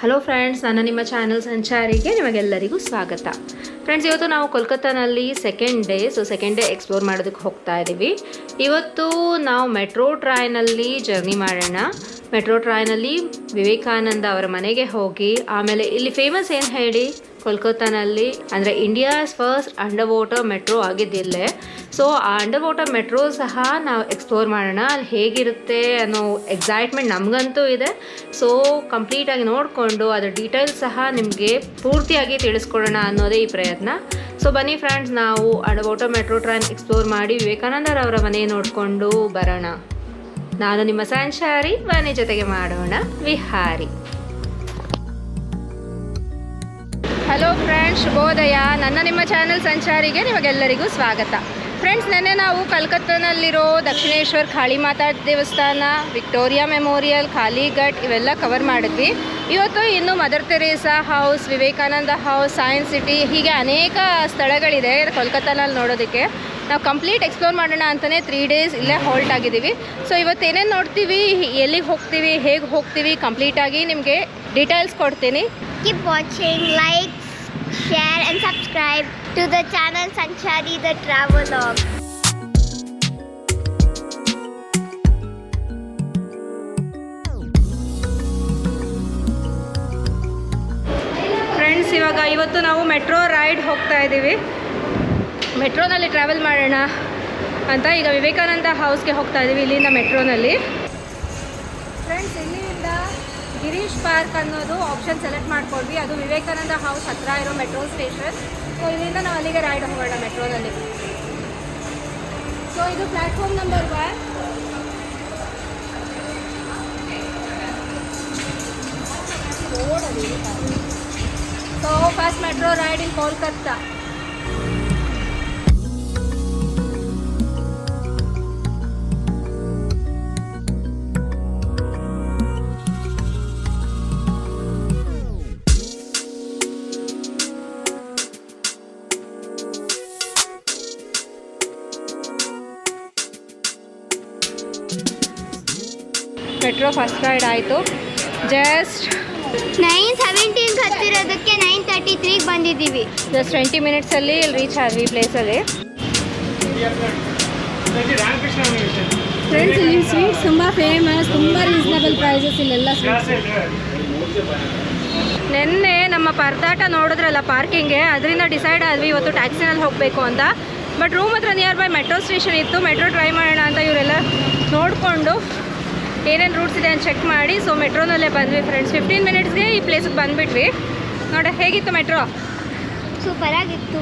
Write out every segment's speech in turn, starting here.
Hello friends ನನ್ನ ನಿಮ್ಮ channel ಸಂಚಾರಿಗೆ ನಿಮಗೆಲ್ಲರಿಗೂ ಸ್ವಾಗತ. ಫ್ರೆಂಡ್ಸ್ ಇವತ್ತು ನಾವು ಕೋಲ್ಕತ್ತಾನಲ್ಲಿ second day so second day explore ಮಾಡೋದಕ್ಕೆ ಹೋಗ್ತಾ ಇದ್ದೀವಿ ಇವತ್ತು ನಾವು ಮೆಟ್ರೋ ಟ್ರೈನಲ್ಲಿ ಜರ್ನಿ ಮಾಡೋಣ. ಮೆಟ್ರೋ ಟ್ರೈನಲ್ಲಿ ವಿವೇಕಾನಂದ ಅವರ ಮನೆಗೆ ಹೋಗಿ, ಆಮೇಲೆ ಇಲ್ಲಿ ಫೇಮಸ್ ಏನು ಹೇಳಿ? ಕೋಲ್ಕತ್ತಾನಲ್ಲಿ, ಅಂದರೆ India's first under water metro ಆಗಿದ್ದಿಲ್ಲೇ. So ಆ ಅಂಡರ್ ವಾಟರ್ ಮೆಟ್ರೋ ಸಹ ನಾವು ಎಕ್ಸ್ಪ್ಲೋರ್ ಮಾಡೋಣ. ಅಲ್ಲಿ ಹೇಗಿರುತ್ತೆ ಅನ್ನೋ ಎಕ್ಸೈಟ್ಮೆಂಟ್ ನಮಗಂತೂ ಇದೆ. ಸೊ ಕಂಪ್ಲೀಟಾಗಿ ನೋಡಿಕೊಂಡು ಅದರ ಡೀಟೇಲ್ಸ್ ಸಹ ನಿಮಗೆ ಪೂರ್ತಿಯಾಗಿ ತಿಳಿಸ್ಕೊಡೋಣ ಅನ್ನೋದೇ ಈ ಪ್ರಯತ್ನ. ಸೊ ಬನ್ನಿ ಫ್ರೆಂಡ್ಸ್ ನಾವು under water metro train explore ಮಾಡಿ ವಿವೇಕಾನಂದರವರ ಮನೆ ನೋಡಿಕೊಂಡು ಬರೋಣ. ನಾನು ನಿಮ್ಮ ಸಂಚಾರಿ ಮನೆ ಜೊತೆಗೆ ಮಾಡೋಣ. ವಿಹಾರಿ. ಹಲೋ ಫ್ರೆಂಡ್ಸ್ ಶುಭೋದಯ. ನನ್ನ ನಿಮ್ಮ ಚಾನಲ್ ಸಂಚಾರಿಗೆ ನಿಮಗೆಲ್ಲರಿಗೂ ಸ್ವಾಗತ. ಫ್ರೆಂಡ್ಸ್ ನೆನ್ನೆ ನಾವು ಕಲ್ಕತ್ತಾನಲ್ಲಿರೋ ದಕ್ಷಿಣೇಶ್ವರ್ ಕಾಳಿ ಮಾತಾ ದೇವಸ್ಥಾನ ವಿಕ್ಟೋರಿಯಾ ಮೆಮೋರಿಯಲ್ ಖಾಲಿಘಟ್ ಇವೆಲ್ಲ ಕವರ್ ಮಾಡಿದ್ವಿ. ಇವತ್ತು ಇನ್ನು Mother Teresa house Vivekananda house science city ಹೀಗೆ ಅನೇಕ ಸ್ಥಳಗಳಿದೆ ಕೋಲ್ಕತ್ತಾನಲ್ಲಿ ನೋಡೋದಕ್ಕೆ. ನಾವು ಕಂಪ್ಲೀಟ್ ಎಕ್ಸ್ಪ್ಲೋರ್ ಮಾಡೋಣ ಅಂತಲೇ ತ್ರೀ ಡೇಸ್ ಇಲ್ಲೇ ಹೋಲ್ಟ್ ಆಗಿದ್ದೀವಿ. ಸೊ ಇವತ್ತು ಏನೇನು ನೋಡ್ತೀವಿ ಎಲ್ಲಿಗೆ ಹೋಗ್ತೀವಿ ಹೇಗೆ ಹೋಗ್ತೀವಿ ಕಂಪ್ಲೀಟಾಗಿ ನಿಮಗೆ ಡೀಟೇಲ್ಸ್ ಕೊಡ್ತೀನಿ. Keep watching like, share, and subscribe to the channel Sanchari the Travelogue. Friends ಇವಾಗ ಇವತ್ತು ನಾವು ಮೆಟ್ರೋ ರೈಡ್ ಹೋಗ್ತಾ ಇದ್ದೀವಿ ಮೆಟ್ರೋನಲ್ಲಿ ಟ್ರಾವೆಲ್ ಮಾಡೋಣ ಅಂತ ಈಗ ವಿವೇಕಾನಂದ ಹೌಸ್ಗೆ ಹೋಗ್ತಾ ಇದ್ದೀವಿ ಇಲ್ಲಿಂದ ಮೆಟ್ರೋನಲ್ಲಿ ಗಿರೀಶ್ ಪಾರ್ಕ್ ಅನ್ನೋದು ಆಪ್ಷನ್ ಸೆಲೆಕ್ಟ್ ಮಾಡ್ಕೊಂಡ್ವಿ ಅದು ವಿವೇಕಾನಂದ ಹೌಸ್ ಹತ್ರ ಇರೋ ಮೆಟ್ರೋ ಸ್ಟೇಷನ್ ಸೊ ಇಲ್ಲಿಂದ ನಾವು ಅಲ್ಲಿಗೆ ರೈಡ್ ಹೋಗೋಣ ಮೆಟ್ರೋನಲ್ಲಿ ಸೊ ಇದು platform number one so first metro ride in Kolkata ride ಆಯಿತು. ಜಸ್ಟ್ ನೈನ್ ಸೆವೆಂಟೀನ್ಗೆ ಹತ್ತಿರೋದಕ್ಕೆ ನೈನ್ ತರ್ಟಿ ತ್ರೀಗೆ ಬಂದಿದ್ದೀವಿ. ಜಸ್ಟ್ ಟ್ವೆಂಟಿ ಮಿನಿಟ್ಸಲ್ಲಿ ಇಲ್ಲಿ ರೀಚ್ ಆದ್ವಿ ಈ ಪ್ಲೇಸಲ್ಲಿ ಫ್ರೆಂಡ್ಸ್ ಇಲ್ಲಿ ಸ್ವೀಟ್ಸ್ ತುಂಬ ಫೇಮಸ್ ತುಂಬ ರೀಸನಬಲ್ ಪ್ರೈಸಸ್ ಇಲ್ಲೆಲ್ಲ ಸ್ವೀಟ್ಸ್ ನಿನ್ನೆ ನಮ್ಮ ಪರದಾಟ ನೋಡಿದ್ರಲ್ಲ ಪಾರ್ಕಿಂಗ್ಗೆ ಅದರಿಂದ ಡಿಸೈಡ್ ಆದ್ವಿ ಇವತ್ತು ಟ್ಯಾಕ್ಸಿನಲ್ಲಿ ಹೋಗಬೇಕು ಅಂತ. ಬಟ್ ರೂಮ್ ಹತ್ರ ನಿಯರ್ ಬೈ ಮೆಟ್ರೋ ಸ್ಟೇಷನ್ ಇತ್ತು ಮೆಟ್ರೋ ಟ್ರೈ ಮಾಡೋಣ ಅಂತ ಇವರೆಲ್ಲ ನೋಡಿಕೊಂಡು ಏನೇನು ರೂಟ್ಸ್ ಇದೆ ಅಂತ ಚೆಕ್ ಮಾಡಿ. ಸೊ ಮೆಟ್ರೋನಲ್ಲೇ ಬಂದ್ವಿ ಫ್ರೆಂಡ್ಸ್ ಫಿಫ್ಟೀನ್ ಮಿನಿಟ್ಸ್ಗೆ ಈ ಪ್ಲೇಸಿಗೆ ಬಂದುಬಿಟ್ವಿ. ನೋಡ ಹೇಗಿತ್ತು ಮೆಟ್ರೋ? ಸೂಪರ್ ಆಗಿತ್ತು.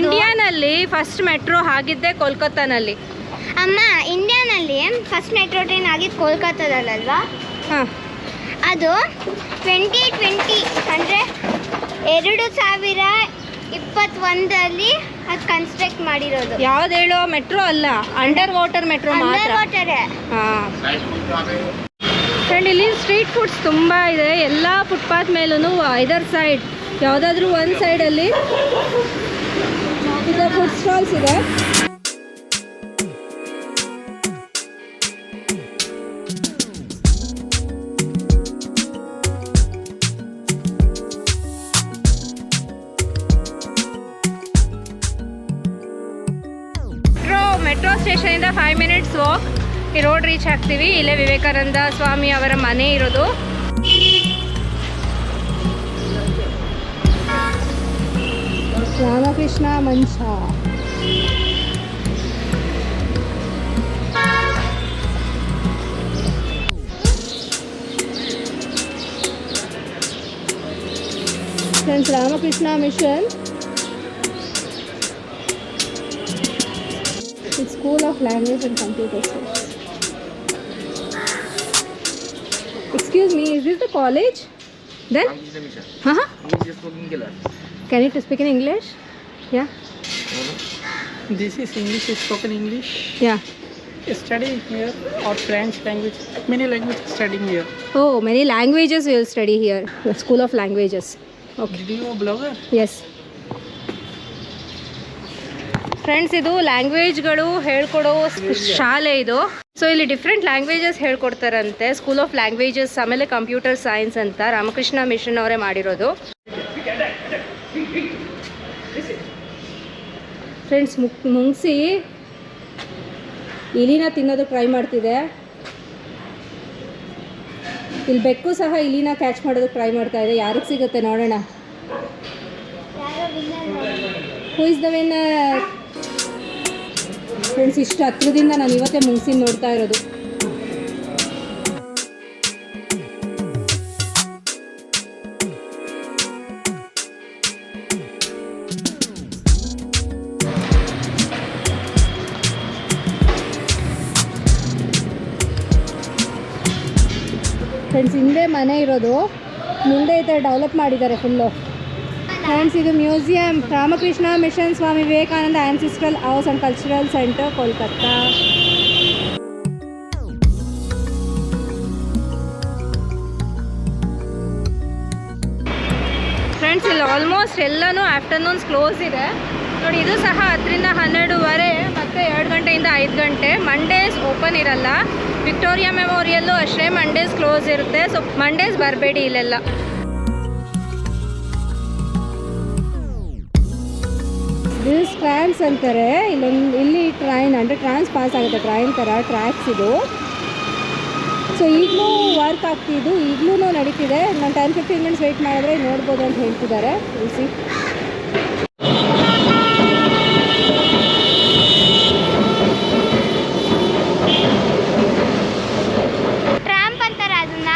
ಇಂಡಿಯಾನಲ್ಲಿ ಫಸ್ಟ್ ಮೆಟ್ರೋ ಆಗಿದ್ದೆ ಕೋಲ್ಕತ್ತಾನಲ್ಲಿ. ಅಮ್ಮ ಇಂಡಿಯಾನಲ್ಲಿ ಫಸ್ಟ್ ಮೆಟ್ರೋ ಟ್ರೈನ್ ಆಗಿದ್ದು ಕೋಲ್ಕತ್ತಾದಲ್ಲಲ್ವಾ? ಹಾಂ. ಅದು ಟ್ವೆಂಟಿ ಟ್ವೆಂಟಿ ಅಂದರೆ ಎರಡು ಸಾವಿರ ಇಪ್ಪತ್ತೊಂದರಲ್ಲಿ ಅದು ಕನ್ಸ್ಟ್ರಕ್ಟ್ ಮಾಡಿರೋದು. ಯಾವ್ದು ಹೇಳೋ? ಮೆಟ್ರೋ ಅಲ್ಲ. ಅಂಡರ್ ವಾಟರ್ ಮೆಟ್ರೋ ಮಾತ್ರ. ಅಂಡರ್ ವಾಟರೇ ಹಾಂ. ಫ್ರೆಂಡ್ ಇಲ್ಲಿ ಸ್ಟ್ರೀಟ್ ಫುಡ್ಸ್ ತುಂಬ ಇದೆ. ಎಲ್ಲ ಫುಟ್ಪಾತ್ ಮೇಲೂ ಐದರ್ ಸೈಡ್ ಯಾವುದಾದ್ರೂ ಒಂದು ಸೈಡಲ್ಲಿ ಫುಡ್ ಸ್ಟಾಲ್ಸ್ ಇದೆ. ರೋಡ್ ರೀಚ್ ಆಗ್ತೀವಿ. ಇಲ್ಲೇ ವಿವೇಕಾನಂದ ಸ್ವಾಮಿ ಅವರ ಮನೆ ಇರೋದು. ರಾಮಕೃಷ್ಣ ಮಂಚ. Friends Ramakrishna Mission school of language and computer Computer Excuse me, is this the college? Then? Huh? Can you speak in English? Yeah. This is English, Is spoken English. Yeah. Study here or French language. Many languages studying here. Oh, many languages we will study here. The School of Languages. Okay. Did you a blogger? Yes. Friends ಇದು ಲ್ಯಾಂಗ್ವೇಜ್ಗಳು ಹೇಳ್ಕೊಡೋ ಶಾಲೆ ಇದು. So ಇಲ್ಲಿ different languages ಹೇಳ್ಕೊಡ್ತಾರಂತೆ. School of languages ಆಮೇಲೆ computer science ಅಂತ Ramakrishna mission ಅವರೇ ಮಾಡಿರೋದು. ಫ್ರೆಂಡ್ಸ್ ಮುಕ್ ಮುಂಗ್ಸಿ. ಇಲಿನ ತಿನ್ನೋದು ಟ್ರೈ ಮಾಡ್ತಿದೆ. ಇಲ್ಲಿ ಬೆಕ್ಕು ಸಹ ಇಲಿನ ಕ್ಯಾಚ್ ಮಾಡೋದಕ್ಕೆ ಟ್ರೈ ಮಾಡ್ತಾ ಇದೆ. ಯಾರಿಗೆ ಸಿಗುತ್ತೆ ನೋಡೋಣ? Who is the one friends ಇಷ್ಟು ಹತ್ರದಿಂದ ನಾನು ಇವತ್ತೇ ಮುಗಿಸಿ ನೋಡ್ತಾ ಇರೋದು. ಫ್ರೆಂಡ್ಸ್ ಹಿಂದೆ ಮನೆ ಇರೋದು. ಮುಂದೆ ಈ ಥರ ಡೆವಲಪ್ ಮಾಡಿದ್ದಾರೆ ಫುಲ್ಲು ಫ್ರೆಂಡ್ಸ್ ಇದು museum Ramakrishna Mission Swami Vivekananda ancestral house and cultural centre Kolkata friends ಇಲ್ಲಿ ಆಲ್ಮೋಸ್ಟ್ ಎಲ್ಲನೂ ಆಫ್ಟರ್ನೂನ್ಸ್ ಕ್ಲೋಸ್ ಇದೆ. ನೋಡಿ, ಇದು ಸಹ ಹತ್ತರಿಂದ ಹನ್ನೆರಡುವರೆ ಮತ್ತು ಎರಡು ಗಂಟೆಯಿಂದ ಐದು ಗಂಟೆ. ಮಂಡೇಸ್ ಓಪನ್ ಇರಲ್ಲ. ವಿಕ್ಟೋರಿಯಾ ಮೆಮೋರಿಯಲ್ಲೂ ಅಷ್ಟೇ ಮಂಡೇಸ್ ಕ್ಲೋಸ್ ಇರುತ್ತೆ. ಸೊ ಮಂಡೇಸ್ ಬರಬೇಡಿ ಇಲ್ಲೆಲ್ಲ. ದಿಸ್ ಟ್ರಾನ್ಸ್ ಅಂತಾರೆ ಇಲ್ಲೊಂದು, ಇಲ್ಲಿ ಟ್ರೈನ್ ಅಂದರೆ ಟ್ರಾನ್ಸ್ ಪಾಸ್ ಆಗುತ್ತೆ ಟ್ರೈನ್ ಥರ ಟ್ರ್ಯಾಕ್ಸ್ ಇದು. ಸೊ ಈಗಲೂ ವರ್ಕ್ ಆಗ್ತಿದ್ದು ಈಗಲೂ ನಡೀತಿದೆ. ನಾನು ಟೆನ್ ಫಿಫ್ಟೀನ್ ಮಿನಿಟ್ಸ್ ವೆಯ್ಟ್ ಮಾಡಿದ್ರೆ ನೋಡ್ಬೋದು ಅಂತ ಹೇಳ್ತಿದ್ದಾರೆ. ಇಳಿಸಿ ಟ್ರಾಂಪ್ ಅಂತಾರೆ ಅದನ್ನ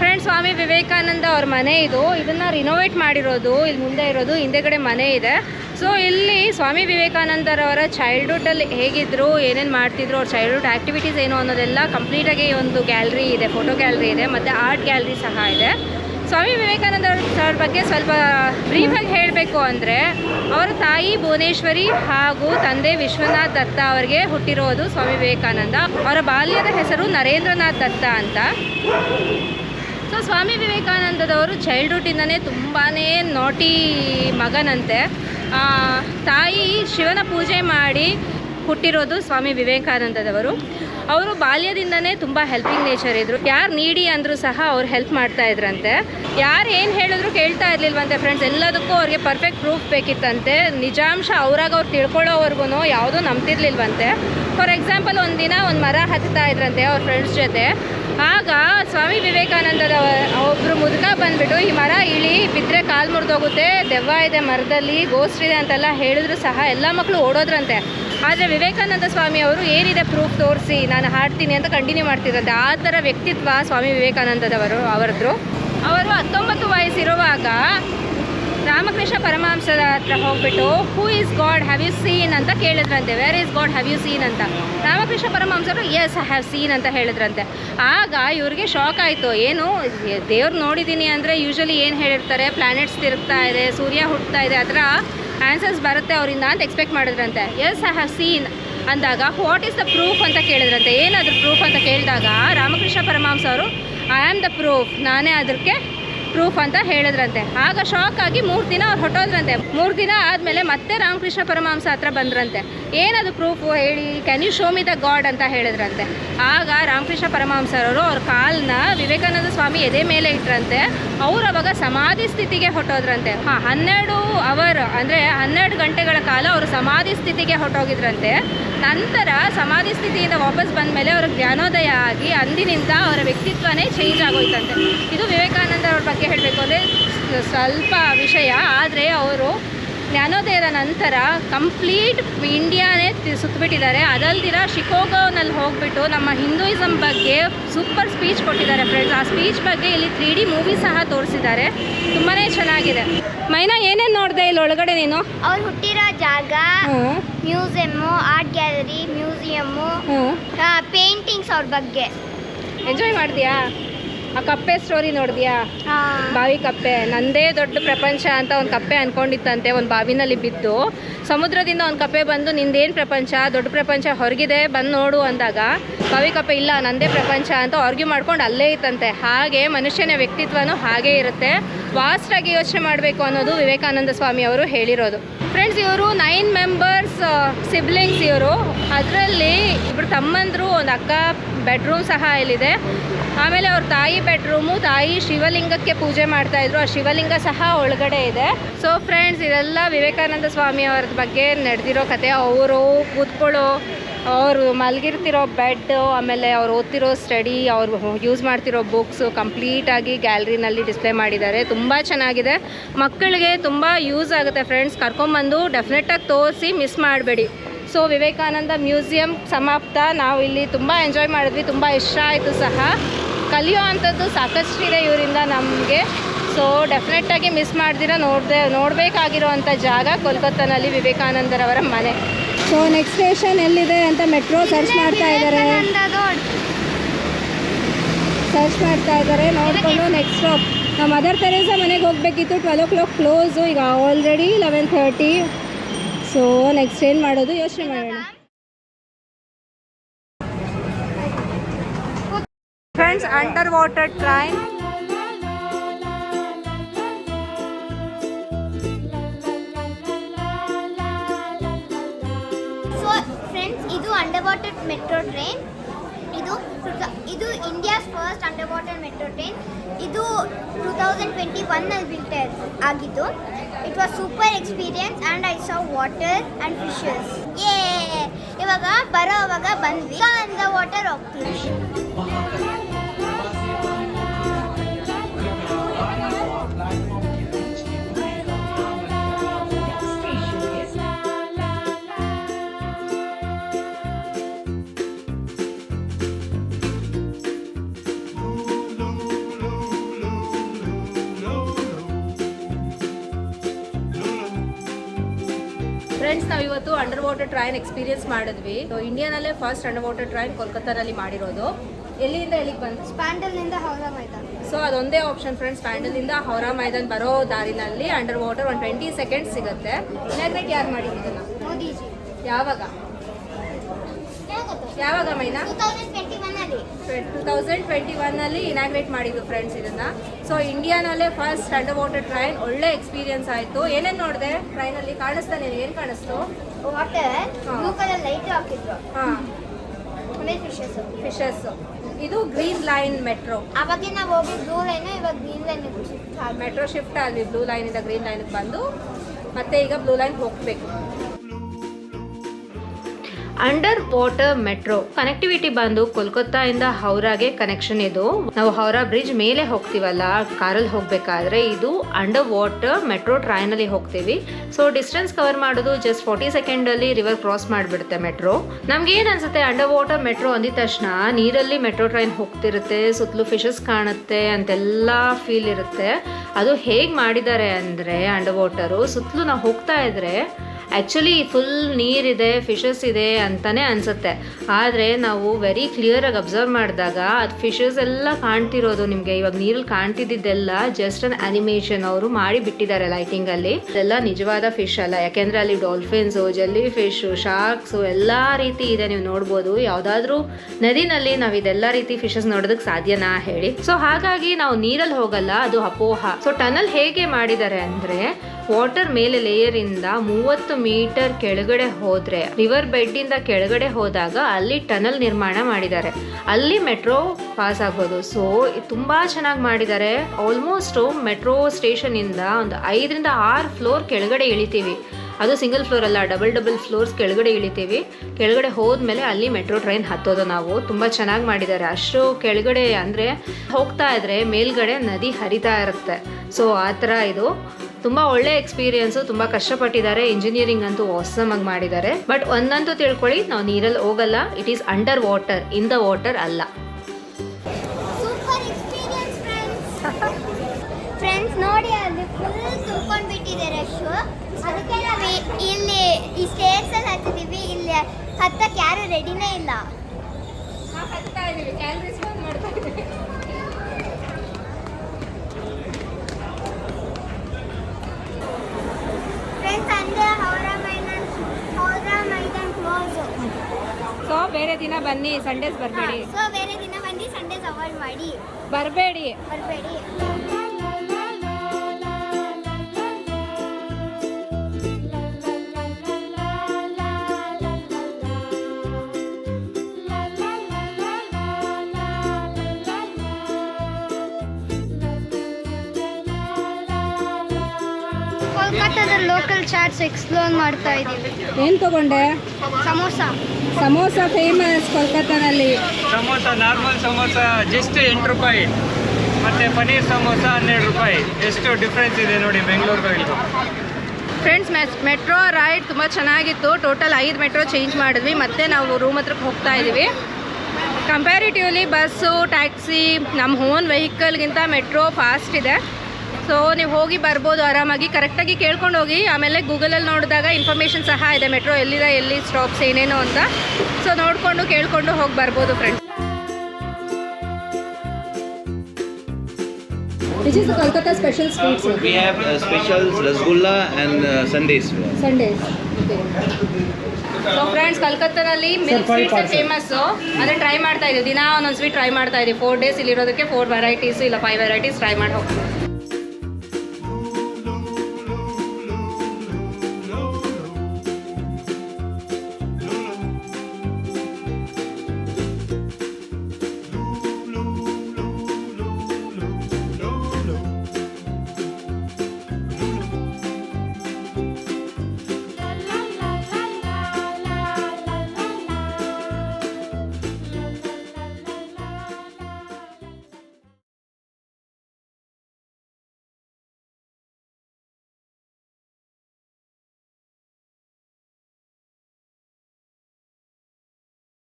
ಫ್ರೆಂಡ್ ಸ್ವಾಮಿ ವಿವೇಕಾನಂದ ಅವ್ರ ಮನೆ ಇದು. ಇದನ್ನ ರಿನೋವೇಟ್ ಮಾಡಿರೋದು ಇಲ್ಲಿ ಮುಂದೆ ಇರೋದು, ಹಿಂದೆಗಡೆ ಮನೆ ಇದೆ. ಸೊ ಇಲ್ಲಿ ಸ್ವಾಮಿ ವಿವೇಕಾನಂದರವರ ಚೈಲ್ಡ್ಹುಡ್ಡಲ್ಲಿ ಹೇಗಿದ್ರು, ಏನೇನು ಮಾಡ್ತಿದ್ರು, ಅವ್ರ ಚೈಲ್ಡ್ಹುಡ್ ಆ್ಯಕ್ಟಿವಿಟೀಸ್ ಏನು ಅನ್ನೋದೆಲ್ಲ ಕಂಪ್ಲೀಟಾಗಿ ಒಂದು ಗ್ಯಾಲ್ರಿ ಇದೆ ಫೋಟೋ ಗ್ಯಾಲ್ರಿ ಇದೆ, ಮತ್ತು ಆರ್ಟ್ ಗ್ಯಾಲ್ರಿ ಸಹ ಇದೆ. ಸ್ವಾಮಿ ವಿವೇಕಾನಂದ ಅವ್ರ ಬಗ್ಗೆ ಸ್ವಲ್ಪ ಬ್ರೀಫಾಗಿ ಹೇಳಬೇಕು ಅಂದರೆ, ಅವರ ತಾಯಿ ಭುವನೇಶ್ವರಿ ಹಾಗೂ ತಂದೆ ವಿಶ್ವನಾಥ್ ದತ್ತ ಅವರಿಗೆ ಹುಟ್ಟಿರೋದು ಸ್ವಾಮಿ ವಿವೇಕಾನಂದ. ಅವರ ಬಾಲ್ಯದ ಹೆಸರು ನರೇಂದ್ರನಾಥ್ ದತ್ತ ಅಂತ. ಸೊ ಸ್ವಾಮಿ ವಿವೇಕಾನಂದದವರು ಚೈಲ್ಡ್ಹುಡ್ಡಿಂದನೇ ತುಂಬಾ ನಾಟಿ ಮಗನಂತೆ. ತಾಯಿ ಶಿವನ ಪೂಜೆ ಮಾಡಿ ಹುಟ್ಟಿರೋದು ಸ್ವಾಮಿ ವಿವೇಕಾನಂದದವರು. ಅವರು ಬಾಲ್ಯದಿಂದನೇ ತುಂಬ ಹೆಲ್ಪಿಂಗ್ ನೇಚರ್ ಇದ್ರು. ಯಾರು ನೀಡಿ ಅಂದರೂ ಸಹ ಅವ್ರು ಹೆಲ್ಪ್ ಮಾಡ್ತಾ ಇದ್ರಂತೆ. ಯಾರು ಏನು ಹೇಳಿದ್ರು ಕೇಳ್ತಾ ಇರ್ಲಿಲ್ವಂತೆ ಫ್ರೆಂಡ್ಸ್ ಎಲ್ಲದಕ್ಕೂ ಅವ್ರಿಗೆ ಪರ್ಫೆಕ್ಟ್ ಪ್ರೂಫ್ ಬೇಕಿತ್ತಂತೆ. ನಿಜಾಂಶ ಅವ್ರಾಗ ಅವ್ರು ತಿಳ್ಕೊಳ್ಳೋವರೆಗೂ ಯಾವುದೂ ನಂಬ್ತಿರ್ಲಿಲ್ವಂತೆ. ಫಾರ್ ಎಕ್ಸಾಂಪಲ್ ಒಂದಿನ ಒಂದು ಮರ ಹತ್ತಾ ಇದ್ರಂತೆ ಅವ್ರ ಫ್ರೆಂಡ್ಸ್ ಜೊತೆ. ಆಗ ಸ್ವಾಮಿ ವಿವೇಕಾನಂದದ ಒಬ್ಬರು ಮುದುಕ ಬಂದ್ಬಿಟ್ಟು, ಈ ಮರ ಇಳಿ ಬಿದ್ದರೆ ಕಾಲು ಮುರಿದೋಗುತ್ತೆ, ದೆವ್ವ ಇದೆ ಮರದಲ್ಲಿ ಗೋಸ್ಟ್ ಇದೆ ಅಂತೆಲ್ಲ ಹೇಳಿದ್ರು ಸಹ ಎಲ್ಲ ಮಕ್ಕಳು ಓಡೋದ್ರಂತೆ. ಆದರೆ ವಿವೇಕಾನಂದ ಸ್ವಾಮಿ ಅವರು ಏನಿದೆ ಪ್ರೂಫ್ ತೋರಿಸಿ, ನಾನು ಹಾಡ್ತೀನಿ ಅಂತ ಕಂಟಿನ್ಯೂ ಮಾಡ್ತಿದ್ದಂತೆ. ಆ ಥರ ವ್ಯಕ್ತಿತ್ವ ಸ್ವಾಮಿ ವಿವೇಕಾನಂದದವರು, ಅವರದ್ದು. ಅವರು ಹತ್ತೊಂಬತ್ತು ವಯಸ್ಸಿರುವಾಗ ರಾಮಕೃಷ್ಣ ಪರಮಹಂಸದ ಹತ್ರ ಹೋಗ್ಬಿಟ್ಟು who is God have you seen ಅಂತ ಕೇಳಿದ್ರಂತೆ. Where is God have you seen ಅಂತ. ರಾಮಕೃಷ್ಣ ಪರಮಹಂಸರು ಎಸ್ ಹ್ಯಾವ್ ಸೀನ್ ಅಂತ ಹೇಳಿದ್ರಂತೆ. ಆಗ ಇವ್ರಿಗೆ ಶಾಕ್ ಆಯಿತು. ಏನು? ದೇವ್ರು ನೋಡಿದ್ದೀನಿ ಅಂದರೆ ಯೂಶಲಿ ಏನು ಹೇಳಿರ್ತಾರೆ? ಪ್ಲಾನೆಟ್ಸ್ ತಿರುಗ್ತಾ ಇದೆ, ಸೂರ್ಯ ಹುಟ್ಟುತ್ತಾ ಇದೆ. ಆ ಥರ ಆನ್ಸರ್ಸ್ ಬರುತ್ತೆ ಅವರಿಂದ ಅಂತ ಎಕ್ಸ್ಪೆಕ್ಟ್ ಮಾಡಿದ್ರಂತೆ. ಎಸ್ ಐ ಹ್ಯಾವ್ ಸೀನ್ ಅಂದಾಗ ವಾಟ್ ಈಸ್ ದ ಪ್ರೂಫ್ ಅಂತ ಕೇಳಿದ್ರಂತೆ. ಏನಾದರೂ ಪ್ರೂಫ್ ಅಂತ ಕೇಳಿದಾಗ, ರಾಮಕೃಷ್ಣ ಪರಮಹಂಸ ಅವರು ಐ ಆಮ್ ದ ಪ್ರೂಫ್ ನಾನೇ ಅದಕ್ಕೆ ಪ್ರೂಫ್ ಅಂತ ಹೇಳಿದ್ರಂತೆ. ಆಗ ಶಾಕ್ ಆಗಿ ಮೂರು ದಿನ ಅವ್ರು ಹೊಟ್ಟೋದ್ರಂತೆ. ಮೂರು ದಿನ ಆದಮೇಲೆ ಮತ್ತೆ ರಾಮಕೃಷ್ಣ ಪರಮಹಂಸ ಹತ್ರ ಬಂದ್ರಂತೆ. ಏನದು ಪ್ರೂಫ್ ಹೇಳಿ? Can you show me the God ಅಂತ ಹೇಳಿದ್ರಂತೆ. ಆಗ ರಾಮಕೃಷ್ಣ ಪರಮಹಂಸರವರು ಅವ್ರ ಕಾಲನ್ನ ವಿವೇಕಾನಂದ ಸ್ವಾಮಿ ಎದೆ ಮೇಲೆ ಇಟ್ರಂತೆ. ಅವ್ರು ಅವಾಗ ಸಮಾಧಿ ಸ್ಥಿತಿಗೆ ಹೊಟ್ಟೋದ್ರಂತೆ. ಹಾಂ, ಹನ್ನೆರಡು ಅವರ್ ಅಂದರೆ ಹನ್ನೆರಡು ಗಂಟೆಗಳ ಕಾಲ ಅವರು ಸಮಾಧಿ ಸ್ಥಿತಿಗೆ ಹೊಟ್ಟೋಗಿದ್ರಂತೆ. ನಂತರ ಸಮಾಧಿ ಸ್ಥಿತಿಯಿಂದ ವಾಪಸ್ ಬಂದ ಮೇಲೆ ಅವ್ರಿಗೆ ಜ್ಞಾನೋದಯ ಆಗಿ ಅಂದಿನಿಂದ ಅವರ ವ್ಯಕ್ತಿತ್ವನೇ ಚೇಂಜ್ ಆಗೋಯ್ತಂತೆ. ಇದು ವಿವೇಕಾನಂದ ಅವ್ರ ಬಗ್ಗೆ ಹೇಳಬೇಕು ಅಂದರೆ ಸ್ವಲ್ಪ ವಿಷಯ ಆದರೆ ಅವರು ಜ್ಞಾನೋದಯದ ನಂತರ ಕಂಪ್ಲೀಟ್ ಇಂಡಿಯಾನೇ ಸುತ್ತಬಿಟ್ಟಿದ್ದಾರೆ ಅದಲ್ದಿರ ಶಿಕೋಗೋನಲ್ಲಿ ಹೋಗ್ಬಿಟ್ಟು ನಮ್ಮ ಹಿಂದೂಯಿಸಮ್ ಬಗ್ಗೆ ಸೂಪರ್ ಸ್ಪೀಚ್ ಕೊಟ್ಟಿದ್ದಾರೆ ಫ್ರೆಂಡ್ಸ್ ಆ ಸ್ಪೀಚ್ ಬಗ್ಗೆ ಇಲ್ಲಿ ತ್ರೀ ಡಿ ಮೂವಿ ಸಹ ತೋರಿಸಿದ್ದಾರೆ. ತುಂಬಾ ಚೆನ್ನಾಗಿದೆ. ಮೈನಾ ಏನೇನು ನೋಡಿದೆ ಇಲ್ಲಿ ಒಳಗಡೆ ನೀನು? ಅವ್ರು ಹುಟ್ಟಿರೋ ಜಾಗ museum art gallery museum paintings ಅವ್ರ ಬಗ್ಗೆ. ಎಂಜಾಯ್ ಮಾಡಿದ್ಯಾ ಆ ಕಪ್ಪೆ ಸ್ಟೋರಿ ನೋಡಿದ್ಯಾ? ಬಾವಿ ಕಪ್ಪೆ. ನಂದೇ ದೊಡ್ಡ ಪ್ರಪಂಚ ಅಂತ ಒಂದು ಕಪ್ಪೆ ಅನ್ಕೊಂಡಿತ್ತಂತೆ ಒಂದು ಬಾವಿನಲ್ಲಿ ಬಿದ್ದು. ಸಮುದ್ರದಿಂದ ಒಂದು ಕಪ್ಪೆ ಬಂದು ನಿಂದೇನು ಪ್ರಪಂಚ? ದೊಡ್ಡ ಪ್ರಪಂಚ ಹೊರಗಿದೆ ಬಂದು ನೋಡು ಅಂದಾಗ ಬಾವಿ ಕಪ್ಪೆ ಇಲ್ಲ ನಂದೇ ಪ್ರಪಂಚ ಅಂತ ಆರ್ಗ್ಯೂ ಮಾಡ್ಕೊಂಡು ಅಲ್ಲೇ ಇತ್ತಂತೆ. ಹಾಗೆ ಮನುಷ್ಯನ ವ್ಯಕ್ತಿತ್ವನೂ ಹಾಗೇ ಇರುತ್ತೆ. ವಾಸ್ಟಾಗಿ ಯೋಚನೆ ಮಾಡಬೇಕು ಅನ್ನೋದು ವಿವೇಕಾನಂದ ಸ್ವಾಮಿ ಅವರು ಹೇಳಿರೋದು. ಫ್ರೆಂಡ್ಸ್ ಇವರು ನೈನ್ ಮೆಂಬರ್ಸ್ ಸಿಬ್ಲಿಂಗ್ಸ್ ಇವರು. ಅದರಲ್ಲಿ ಇಬ್ಬರು ತಮ್ಮಂದರು ಒಂದು ಅಕ್ಕ ಬೆಡ್ರೂಮ್ ಸಹ ಇಲ್ಲಿದೆ. ಆಮೇಲೆ ಅವ್ರ ತಾಯಿ ಬೆಡ್ರೂಮು ತಾಯಿ ಶಿವಲಿಂಗಕ್ಕೆ ಪೂಜೆ ಮಾಡ್ತಾ ಇದ್ರು. ಆ ಶಿವಲಿಂಗ ಸಹ ಒಳಗಡೆ ಇದೆ. ಸೊ ಫ್ರೆಂಡ್ಸ್ ಇದೆಲ್ಲ ವಿವೇಕಾನಂದ ಸ್ವಾಮಿ ಅವ್ರ ಬಗ್ಗೆ ನಡೆದಿರೋ ಕತೆ. ಅವರು ಕೂತ್ಕೊಳ್ಳೋ, ಅವರು ಮಲಗಿರ್ತಿರೋ ಬೆಡ್ ಆಮೇಲೆ ಅವ್ರು ಓದ್ತಿರೋ ಸ್ಟಡಿ ಅವ್ರು ಯೂಸ್ ಮಾಡ್ತಿರೋ ಬುಕ್ಸು ಕಂಪ್ಲೀಟಾಗಿ ಗ್ಯಾಲರಿನಲ್ಲಿ ಡಿಸ್ಪ್ಲೇ ಮಾಡಿದ್ದಾರೆ. ತುಂಬ ಚೆನ್ನಾಗಿದೆ. ಮಕ್ಕಳಿಗೆ ತುಂಬ ಯೂಸ್ ಆಗುತ್ತೆ ಫ್ರೆಂಡ್ಸ್ ಕರ್ಕೊಂಬಂದು ಡೆಫಿನೆಟಾಗಿ ತೋರಿಸಿ ಮಿಸ್ ಮಾಡಬೇಡಿ. ಸೊ ವಿವೇಕಾನಂದ ಮ್ಯೂಸಿಯಂ ಸಮಾಪ್ತ. ನಾವು ಇಲ್ಲಿ ತುಂಬ ಎಂಜಾಯ್ ಮಾಡಿದ್ವಿ. ತುಂಬ ಇಷ್ಟ ಆಯಿತು ಸಹ. ಕಲಿಯೋ ಅಂಥದ್ದು ಸಾಕಷ್ಟಿದೆ ಇವರಿಂದ ನಮಗೆ. ಸೊ ಡೆಫಿನೆಟ್ಟಾಗಿ ಮಿಸ್ ಮಾಡ್ದಿರ ನೋಡದೆ ನೋಡಬೇಕಾಗಿರೋವಂಥ ಜಾಗ ಕೋಲ್ಕತ್ತಾನಲ್ಲಿ ವಿವೇಕಾನಂದರವರ ಮನೆ. ಸೊ ನೆಕ್ಸ್ಟ್ ಸ್ಟೇಷನ್ ಎಲ್ಲಿದೆ ಅಂತ ಮೆಟ್ರೋ ಸರ್ಚ್ ಮಾಡ್ತಾ ಇದ್ದಾರೆ. ಸರ್ಚ್ ಮಾಡ್ತಾ ಇದ್ದಾರೆ ನೋಡಿಕೊಂಡು ನೆಕ್ಸ್ಟ್ ಸ್ಟಾಪ್ ನಮ್ಮ ಮದರ್ ತೆರೇಸಾ ಮನೆಗೆ ಹೋಗಬೇಕಿತ್ತು ಟ್ವೆಲ್ ಓ ಕ್ಲಾಕ್ ಕ್ಲೋಸು ಈಗ already eleven thirty so next ಏನು ಮಾಡೋದು? ಯೋಚನೆ ಮಾಡೋಣ. Friends under water train friends ಇದು ಅಂಡರ್ ವಾಟರ್ ಮೆಟ್ರೋ ಟ್ರೈನ್ ಇದು ಇದು India's first under water metro train ಇದು ಟೂ ತೌಸಂಡ್ ಟ್ವೆಂಟಿ ಒನ್ನಲ್ಲಿ ಬಿಲ್ಟ್ ಆಗಿದ್ದು. It was super experience and I saw water and fishes ಏ ಇವಾಗ ಬರೋವಾಗ ಬಂದ್ವಿ. ಅಂಡರ್ ವಾಟರ್ ಹೋಗ್ತೀವಿ ಇವತ್ತು ಅಂಡರ್ ವಾಟರ್ ಟ್ರೈನ್ ಎಕ್ಸ್ಪೀರಿಯನ್ಸ್ ಮಾಡಿದ್ವಿ. ಸೊ ಇಂಡಿಯಾನಲ್ಲೇ ಫಸ್ಟ್ ಅಂಡರ್ ವಾಟರ್ ಟ್ರೈನ್ ಕೋಲ್ಕತ್ತಾದಲ್ಲಿ ಮಾಡಿರೋದು. ಎಲ್ಲಿಂದ ಎಲ್ಲಿಗೆ ಬಂತು ಸ್ಪ್ಯಾಂಡಲ್ನಿಂದ ಹೌರಾ ಮೈದಾನ ಸೊ ಅದೊಂದೇ ಆಪ್ಷನ್ ಫ್ರೆಂಡ್ಸ್ ಸ್ಪ್ಯಾಂಡಲ್ನಿಂದ ಹೌರಾ ಮೈದಾನ್ ಬರೋ ದಾರಿನಲ್ಲಿ ಅಂಡರ್ ವಾಟರ್ ಒಂದು ಟ್ವೆಂಟಿ ಸೆಕೆಂಡ್ಸ್ ಸಿಗುತ್ತೆ. ಇನಾಗ್ರೇಟ್ ಯಾರು ಮೋದಿಜಿ. ಯಾವಾಗ? ಯಾವಾಗ ಮೈನಾ? ಟೂ ತೌಸಂಡ್ ಟ್ವೆಂಟಿ ಒನ್ನಲ್ಲಿ ಟೂ ತೌಸಂಡ್ ಟ್ವೆಂಟಿ ಒನ್ನಲ್ಲಿ ಇನಾಗ್ರೇಟ್ ಮಾಡಿದ್ದು ಫ್ರೆಂಡ್ಸ್ ಇದನ್ನ. ಸೊ ಇಂಡಿಯಾನಲ್ಲೇ ಫಸ್ಟ್ ಅಂಡರ್ ವಾಟರ್ ಟ್ರೈನ್ ಒಳ್ಳೆ ಎಕ್ಸ್ಪೀರಿಯನ್ಸ್ ಆಯಿತು. ಏನೇನು ನೋಡಿದೆ ಟ್ರೈನಲ್ಲಿ ಕಾಣಿಸ್ತಾ ನೀನು ಏನು ಕಾಣಿಸ್ತು? ವಾಟರ್. ಬ್ಲೂ ಕಲರ್ ಲೈಟ್ ಹಾಕಿದ್ರು. ಹಾಂ. ಆಮೇಲೆ ಫಿಶಸ್ ಫಿಶಸ್ ಇದು ಗ್ರೀನ್ ಲೈನ್ ಮೆಟ್ರೋ ಅವಾಗ ನಾವು ಹೋಗಿ ಬ್ಲೂ ಲೈನ್ ಇವಾಗ ಗ್ರೀನ್ ಲೈನ್ ಮೆಟ್ರೋ ಶಿಫ್ಟ್ ಅಲ್ಲಿ ಬ್ಲೂ ಲೈನ್ ಇಂದ ಗ್ರೀನ್ ಲೈನ್ ಬಂದು ಮತ್ತೆ ಈಗ ಬ್ಲೂ ಲೈನ್ ಹೋಗಬೇಕು. ಅಂಡರ್ ವಾಟರ್ ಮೆಟ್ರೋ ಕನೆಕ್ಟಿವಿಟಿ ಬಂದು ಕೋಲ್ಕತ್ತಾ ಇಂದ ಹೌರಾಗೆ ಕನೆಕ್ಷನ್ ಇದು. ನಾವು ಹೌರಾ ಬ್ರಿಡ್ಜ್ ಮೇಲೆ ಹೋಗ್ತೀವಲ್ಲ, ಕಾರಲ್ಲಿ ಹೋಗ್ಬೇಕಾದ್ರೆ ಇದು ಅಂಡರ್ ವಾಟರ್ ಮೆಟ್ರೋ ಟ್ರೈನ್ ಅಲ್ಲಿ ಹೋಗ್ತೀವಿ. ಸೊ ಡಿಸ್ಟೆನ್ಸ್ ಕವರ್ ಮಾಡೋದು ಜಸ್ಟ್ ಫಾರ್ಟಿ ಸೆಕೆಂಡಲ್ಲಿ ರಿವರ್ ಕ್ರಾಸ್ ಮಾಡಿಬಿಡುತ್ತೆ ಮೆಟ್ರೋ ನಮ್ಗೆ ಏನ್ ಅನ್ಸುತ್ತೆ? ಅಂಡರ್ ವಾಟರ್ ಮೆಟ್ರೋ ಅಂದಿದ ತಕ್ಷಣ ನೀರಲ್ಲಿ ಮೆಟ್ರೋ ಟ್ರೈನ್ ಹೋಗ್ತಿರುತ್ತೆ, ಸುತ್ತಲೂ ಫಿಶಸ್ ಕಾಣುತ್ತೆ ಅಂತೆಲ್ಲ ಫೀಲ್ ಇರುತ್ತೆ. ಅದು ಹೇಗೆ ಮಾಡಿದ್ದಾರೆ ಅಂದ್ರೆ ಅಂಡರ್ ವಾಟರು ಸುತ್ತಲೂ ನಾವು ಹೋಗ್ತಾ ಇದ್ರೆ ಆ್ಯಕ್ಚುಲಿ ಫುಲ್ ನೀರಿದೆ ಫಿಶಸ್ ಇದೆ ಅಂತಲೇ ಅನಿಸುತ್ತೆ. ಆದರೆ ನಾವು ವೆರಿ ಕ್ಲಿಯರಾಗಿ ಅಬ್ಸರ್ವ್ ಮಾಡಿದಾಗ ಅದು ಫಿಶಸ್ ಎಲ್ಲ ಕಾಣ್ತಿರೋದು ನಿಮಗೆ. ಇವಾಗ ನೀರಲ್ಲಿ ಕಾಣ್ತಿದ್ದೆಲ್ಲ ಜಸ್ಟ್ ಅನ್ ಅನಿಮೇಷನ್ ಅವರು ಮಾಡಿ ಬಿಟ್ಟಿದ್ದಾರೆ ಲೈಟಿಂಗಲ್ಲಿ ಇದೆಲ್ಲ ನಿಜವಾದ ಫಿಶ್ ಅಲ್ಲ. ಯಾಕೆಂದರೆ ಅಲ್ಲಿ ಡಾಲ್ಫಿನ್ಸು ಜೆಲ್ಲಿ ಫಿಶು ಶಾರ್ಕ್ಸು ಎಲ್ಲ ರೀತಿ ಇದೆ ನೀವು ನೋಡ್ಬೋದು. ಯಾವುದಾದ್ರೂ ನದಿನಲ್ಲಿ ನಾವು ಇದೆಲ್ಲ ರೀತಿ ಫಿಶಸ್ ನೋಡೋದಕ್ಕೆ ಸಾಧ್ಯನಾ ಹೇಳಿ. ಸೊ ಹಾಗಾಗಿ ನಾವು ನೀರಲ್ಲಿ ಹೋಗಲ್ಲ, ಅದು ಅಪೋಹ. ಸೊ ಟನಲ್ ಹೇಗೆ ಮಾಡಿದ್ದಾರೆ ಅಂದರೆ ವಾಟರ್ ಮೇಲೆ ಲೇಯರ್ ಇಂದ ಮೂವತ್ತು ಮೀಟರ್ ಕೆಳಗಡೆ ಹೋದ್ರೆ ರಿವರ್ ಬೆಡ್ ಇಂದ ಕೆಳಗಡೆ ಹೋದಾಗ ಅಲ್ಲಿ ಟನಲ್ ನಿರ್ಮಾಣ ಮಾಡಿದ್ದಾರೆ. ಅಲ್ಲಿ ಮೆಟ್ರೋ ಪಾಸ್ ಆಗ್ಬೋದು. ಸೊ ತುಂಬಾ ಚೆನ್ನಾಗಿ ಮಾಡಿದ್ದಾರೆ. ಆಲ್ಮೋಸ್ಟ್ ಮೆಟ್ರೋ ಸ್ಟೇಷನ್ ಇಂದ ಒಂದು ಐದರಿಂದ ಆರು ಫ್ಲೋರ್ ಕೆಳಗಡೆ ಇಳಿತೀವಿ. ಅದು ಸಿಂಗಲ್ ಫ್ಲೋರ್ ಅಲ್ಲ ಡಬಲ್ ಡಬಲ್ ಫ್ಲೋರ್ಸ್ ಕೆಳಗಡೆ ಇಳಿತೀವಿ. ಕೆಳಗಡೆ ಹೋದ್ಮೇಲೆ ಅಲ್ಲಿ ಮೆಟ್ರೋ ಟ್ರೈನ್ ಹತ್ತೋದು ನಾವು. ತುಂಬ ಚೆನ್ನಾಗಿ ಮಾಡಿದ್ದಾರೆ. ಅಷ್ಟು ಕೆಳಗಡೆ ಅಂದರೆ ಹೋಗ್ತಾ ಇದ್ರೆ ಮೇಲ್ಗಡೆ ನದಿ ಹರಿತಾ ಇರುತ್ತೆ. ಸೊ ಆ ಥರ ಇದು. ತುಂಬ ಒಳ್ಳೆ ಎಕ್ಸ್ಪೀರಿಯನ್ಸು ತುಂಬ ಕಷ್ಟಪಟ್ಟಿದ್ದಾರೆ. ಇಂಜಿನಿಯರಿಂಗ್ ಅಂತೂ ಆಸಮ್ ಆಗಿ ಮಾಡಿದ್ದಾರೆ. ಬಟ್ ಒಂದಂತೂ ತಿಳ್ಕೊಳ್ಳಿ, ನಾವು ನೀರಲ್ಲಿ ಹೋಗಲ್ಲ. It is under water in the water ಅಲ್ಲ. ಇಲ್ಲಿ ಈ ಸ್ಟೇಟ್ಸಲ್ಲಿ ಹತ್ತಿದೀವಿ ಇಲ್ಲಿ ಹತ್ತಕ್ಕೆ ಯಾರು ರೆಡಿನೇ ಇಲ್ಲ. ಮೈದಾನ ಮೈದಾನ ಸೊ ಬೇರೆ ದಿನ ಬನ್ನಿ. ಸಂಡೇಸ್ ಬರಬೇಡಿ. ಸೊ ಬೇರೆ ದಿನ ಬನ್ನಿ. ಸಂಡೇಸ್ ಅವಾಯ್ಡ್ ಮಾಡಿ. ಬರಬೇಡಿ. ಬರಬೇಡಿ. ಲೋಕಲ್ ಚಾಟ್ಸ್ ಎಕ್ಸ್ಪ್ಲೋರ್ ಮಾಡ್ತಾ ಇದ್ದೀವಿ ಏನು ತಗೊಂಡೆ? ಸಮೋಸ. ಸಮೋಸ ಫೇಮಸ್ ಕೋಲ್ಕತ್ತಾನಲ್ಲಿ. ಸಮೋಸ ನಾರ್ಮಲ್ ಸಮೋಸ ಜಸ್ಟ್ ಎಂಟು ರೂಪಾಯಿ. ಮತ್ತೆ ಪನ್ನೀರ್ ಸಮೋಸ ಹನ್ನೆರಡು ರೂಪಾಯಿ. ಎಷ್ಟು ಡಿಫ್ರೆನ್ಸ್ ಇದೆ ನೋಡಿ ಬೆಂಗಳೂರಿಗೂ ಫ್ರೆಂಡ್ಸ್ ಫ್ರೆಂಡ್ಸ್ ಮೆಟ್ರೋ ರೈಡ್ ತುಂಬ ಚೆನ್ನಾಗಿತ್ತು. ಟೋಟಲ್ ಐದು ಮೆಟ್ರೋ ಚೇಂಜ್ ಮಾಡಿದ್ವಿ. ಮತ್ತೆ ನಾವು ರೂಮ್ ಹತ್ರಕ್ಕೆ ಹೋಗ್ತಾ ಇದ್ದೀವಿ. ಕಂಪ್ಯಾರಿಟಿವ್ಲಿ ಬಸ್ಸು ಟ್ಯಾಕ್ಸಿ ನಮ್ಮ ಓನ್ ವೆಹಿಕಲ್ಗಿಂತ ಮೆಟ್ರೋ ಫಾಸ್ಟ್ ಇದೆ. ಸೊ ನೀವು ಹೋಗಿ ಬರ್ಬೋದು ಆರಾಮಾಗಿ. ಕರೆಕ್ಟಾಗಿ ಕೇಳ್ಕೊಂಡು ಹೋಗಿ. ಆಮೇಲೆ ಗೂಗಲಲ್ಲಿ ನೋಡಿದಾಗ ಇನ್ಫಾರ್ಮೇಷನ್ ಸಹ ಇದೆ. ಮೆಟ್ರೋ ಎಲ್ಲಿದೆ ಎಲ್ಲಿ ಸ್ಟಾಪ್ಸ್ ಏನೇನು ಅಂತ. ಸೊ ನೋಡಿಕೊಂಡು ಕೇಳಿಕೊಂಡು ಹೋಗಿ ಬರ್ಬೋದು friends which is Calcutta special sweets We have uh, specials rasgulla and uh, sundaes. Sundaes so friends ಕಲ್ಕತ್ತಾದಲ್ಲಿ milk sweets famous ಅದೇ ಟ್ರೈ ಮಾಡ್ತಾ ಇದ್ದೀವಿ. ದಿನ ಒಂದೊಂದು ಸ್ವೀಟ್ ಟ್ರೈ ಮಾಡ್ತಾ ಇದ್ದೀವಿ. ಫೋರ್ ಡೇಸ್ ಇಲ್ಲಿರೋದಕ್ಕೆ ಫೋರ್ ವೆರೈಟೀಸ್ ಇಲ್ಲ ಫೈವ್ ವೆರೈಟೀಸ್ ಟ್ರೈ ಮಾಡಿ ಹೋಗ್ತೀವಿ.